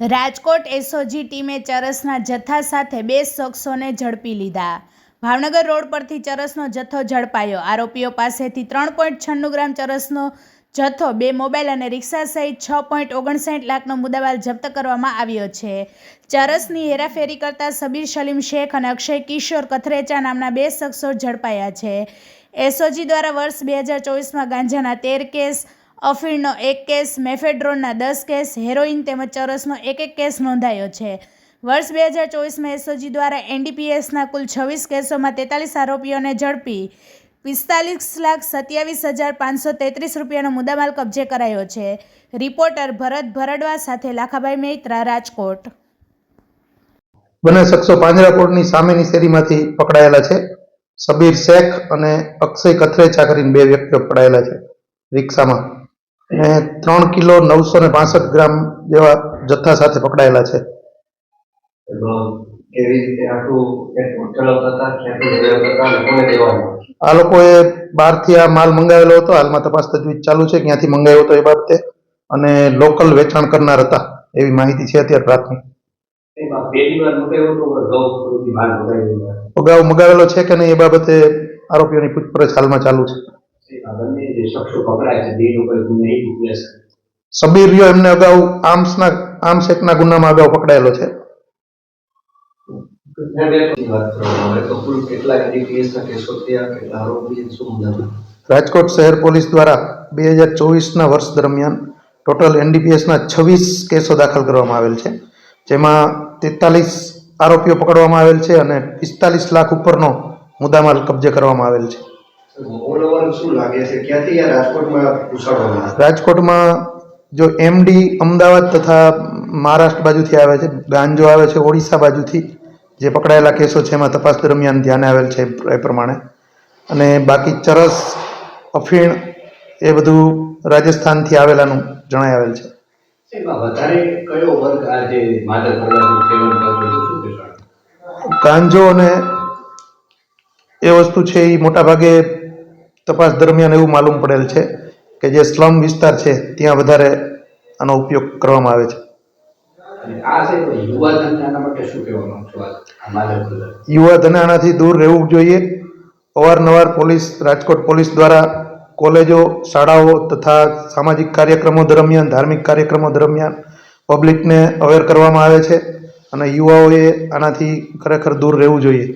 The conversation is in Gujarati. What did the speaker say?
રાજકોટ એસઓજી ટીમે ચરસના જથ્થા સાથે બે શખ્સોને ઝડપી લીધા. ભાવનગર રોડ પરથી ચરસનો જથ્થો ઝડપાયો. આરોપીઓ પાસેથી ત્રણ પોઈન્ટ છન્નું ગ્રામ ચરસનો જથ્થો, બે મોબાઈલ અને રિક્ષા સહિત છ પોઈન્ટ ઓગણસાઠ લાખનો મુદ્દામાલ જપ્ત કરવામાં આવ્યો છે. ચરસની હેરાફેરી કરતા સબીર સલીમ શેખ અને અક્ષય કિશોર કથરેચા નામના બે શખ્સો ઝડપાયા છે. એસઓજી દ્વારા વર્ષ બે હજાર ચોવીસમાં ગાંજાના તેર કેસ અફીણનો એક કેસ મેફેડ્રોનના દસ કેસ હેરોઇન તેમજ ચરસનો એક એક કેસ નોંધાયો છે. વર્ષ બે હજાર ચોવીસમાં એસઓજી દ્વારા એનડીપીએસના કુલ છવ્વીસ કેસોમાં તેતાલીસ આરોપીઓને ઝડપી પિસ્તાલીસ લાખ સત્યાવીસ હજાર પાંચસો તેત્રીસ રૂપિયાનો મુદ્દામાલ કબજે કરાયો છે. રિપોર્ટર ભરત ભરડવા સાથે લાખાભાઈ મૈત્રા, રાજકોટ. બંને શખ્સો પાંજરાપોળની સામેની શેરીમાંથી પકડાયેલા છે. સબીર શેખ અને અક્ષય કથરેચા કરીને બે વ્યક્તિઓ પકડાયેલા છે. રિક્ષામાં અને ત્રણ કિલો નવસો ને પાસઠ ગ્રામ જેવા જથ્થા સાથે પકડાયેલા છે. આ લોકોએ બહારથી આ માલ મંગાવેલો હતો. હાલમાં તપાસ તજવીજ ચાલુ છે ક્યાંથી મંગાવ્યો હતો એ બાબતે. અને લોકલ વેચાણ કરનાર હતા એવી માહિતી છે અત્યારે પ્રાથમિક. અગાઉ મંગાવેલો છે કે નહીં એ બાબતે આરોપીઓની પૂછપરછ હાલમાં ચાલુ છે. સબીર રહ્યો એમને અગાઉ આર્મ્સના આર્મ્સ એક્ટના ગુનામાં અગાઉ પકડાયેલો છે રાજકોટ શહેર પોલીસ દ્વારા બે હજાર ચોવીસના વર્ષ દરમિયાન ટોટલ એનડીપીએસના છવ્વીસ કેસો દાખલ કરવામાં આવેલ છે. જેમાં તેતાલીસ આરોપીઓ પકડવામાં આવેલ છે અને પિસ્તાલીસ લાખ ઉપરનો મુદ્દામાલ કબજે કરવામાં આવેલ છે. રાજકોટમાં જો એમડી અમદાવાદ તથા મહારાષ્ટ્ર બાજુથી આવે છે ગાંજો આવે છે ઓડિશા બાજુથી જે પકડાયેલા કેસો છે એમાં તપાસ દરમિયાન ધ્યાને આવેલ છે એ પ્રમાણે. અને બાકી ચરસ અફીણ એ બધું રાજસ્થાનથી આવેલાનું જણાય આવેલ છે. ગાંજો અને એ વસ્તુ છે એ મોટાભાગે તપાસ દરમિયાન એવું માલુમ પડેલ છે કે જે સ્લમ વિસ્તાર છે ત્યાં વધારે આનો ઉપયોગ કરવામાં આવે છે. યુવા ધંધાના માટે શું કહેવા માંગશો આ આ માદક પદાર્થ યુવા ધનાણાથી દૂર રહેવું જોઈએ. અવારનવાર પોલીસ રાજકોટ પોલીસ દ્વારા કોલેજો શાળાઓ તથા સામાજિક કાર્યક્રમો દરમિયાન ધાર્મિક કાર્યક્રમો દરમિયાન પબ્લિકને અવેર કરવામાં આવે છે અને યુવાઓએ આનાથી ખરેખર દૂર રહેવું જોઈએ.